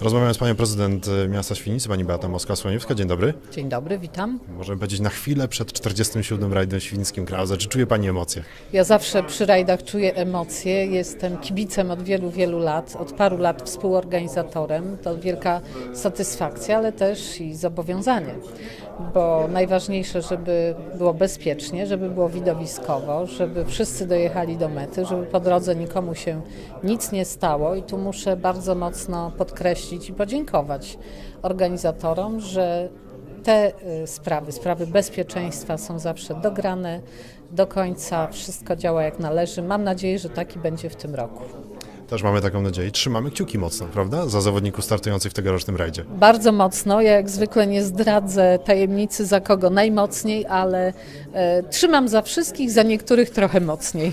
Rozmawiam z panią prezydent e, miasta Świnicy, pani Beata Moskwa-Słoniewska. Dzień dobry. Dzień dobry, witam. Możemy powiedzieć na chwilę przed 47. rajdem świńskim Krauze. Czy czuje pani emocje? Ja zawsze przy rajdach czuję emocje. Jestem kibicem od wielu, wielu lat, od paru lat współorganizatorem. To wielka satysfakcja, ale też i zobowiązanie, bo najważniejsze, żeby było bezpiecznie, żeby było widowiskowo, żeby wszyscy dojechali do mety, żeby po drodze nikomu się nic nie stało i tu muszę bardzo mocno podkreślić i podziękować organizatorom, że te y, sprawy, sprawy bezpieczeństwa są zawsze dograne do końca, wszystko działa jak należy. Mam nadzieję, że taki będzie w tym roku. Też mamy taką nadzieję. Trzymamy kciuki mocno, prawda? Za zawodników startujących w tegorocznym rajdzie. Bardzo mocno, ja jak zwykle nie zdradzę tajemnicy za kogo najmocniej, ale e, trzymam za wszystkich, za niektórych trochę mocniej.